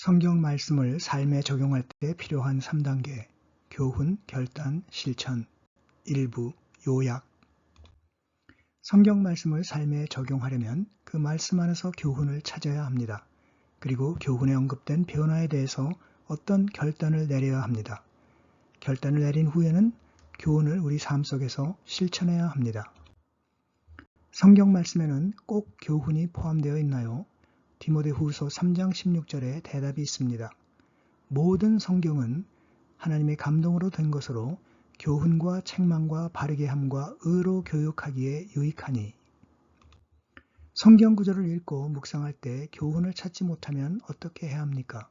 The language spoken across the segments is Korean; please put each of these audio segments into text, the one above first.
성경 말씀을 삶에 적용할 때 필요한 3단계 교훈, 결단, 실천 일부 요약 성경 말씀을 삶에 적용하려면 그 말씀 안에서 교훈을 찾아야 합니다. 그리고 교훈에 언급된 변화에 대해서 어떤 결단을 내려야 합니다. 결단을 내린 후에는 교훈을 우리 삶 속에서 실천해야 합니다. 성경 말씀에는 꼭 교훈이 포함되어 있나요? 디모데 후서 3장 16절에 대답이 있습니다. 모든 성경은 하나님의 감동으로 된 것으로 교훈과 책망과 바르게 함과 의로 교육하기에 유익하니 성경 구절을 읽고 묵상할 때 교훈을 찾지 못하면 어떻게 해야 합니까?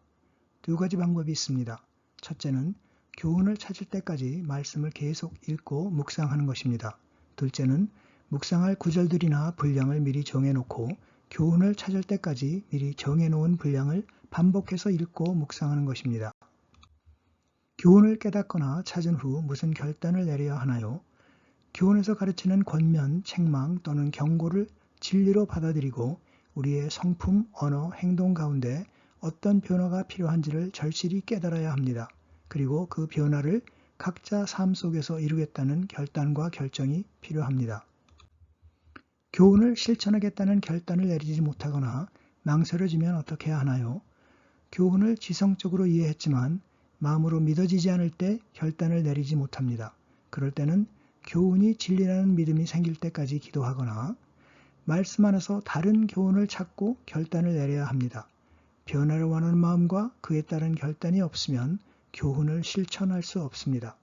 두 가지 방법이 있습니다. 첫째는 교훈을 찾을 때까지 말씀을 계속 읽고 묵상하는 것입니다. 둘째는 묵상할 구절들이나 분량을 미리 정해놓고 교훈을 찾을 때까지 미리 정해놓은 분량을 반복해서 읽고 묵상하는 것입니다. 교훈을 깨닫거나 찾은 후 무슨 결단을 내려야 하나요? 교훈에서 가르치는 권면, 책망 또는 경고를 진리로 받아들이고 우리의 성품, 언어, 행동 가운데 어떤 변화가 필요한지를 절실히 깨달아야 합니다. 그리고 그 변화를 각자 삶 속에서 이루겠다는 결단과 결정이 필요합니다. 교훈을 실천하겠다는 결단을 내리지 못하거나 망설여지면 어떻게 해야 하나요? 교훈을 지성적으로 이해했지만 마음으로 믿어지지 않을 때 결단을 내리지 못합니다. 그럴 때는 교훈이 진리라는 믿음이 생길 때까지 기도하거나 말씀 안에서 다른 교훈을 찾고 결단을 내려야 합니다. 변화를 원하는 마음과 그에 따른 결단이 없으면 교훈을 실천할 수 없습니다.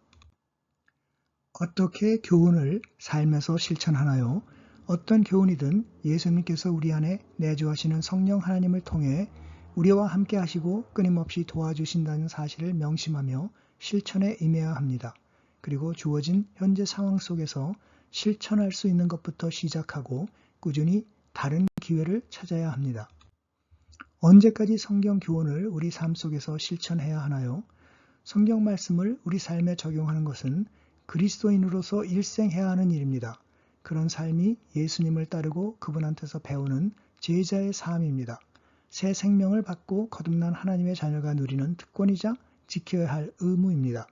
어떻게 교훈을 삶에서 실천하나요? 어떤 교훈이든 예수님께서 우리 안에 내주하시는 성령 하나님을 통해 우리와 함께 하시고 끊임없이 도와주신다는 사실을 명심하며 실천에 임해야 합니다. 그리고 주어진 현재 상황 속에서 실천할 수 있는 것부터 시작하고 꾸준히 다른 기회를 찾아야 합니다. 언제까지 성경 교훈을 우리 삶 속에서 실천해야 하나요? 성경 말씀을 우리 삶에 적용하는 것은 그리스도인으로서 일생 해야 하는 일입니다. 그런 삶이 예수님을 따르고 그분한테서 배우는 제자의 삶입니다. 새 생명을 받고 거듭난 하나님의 자녀가 누리는 특권이자 지켜야 할 의무입니다.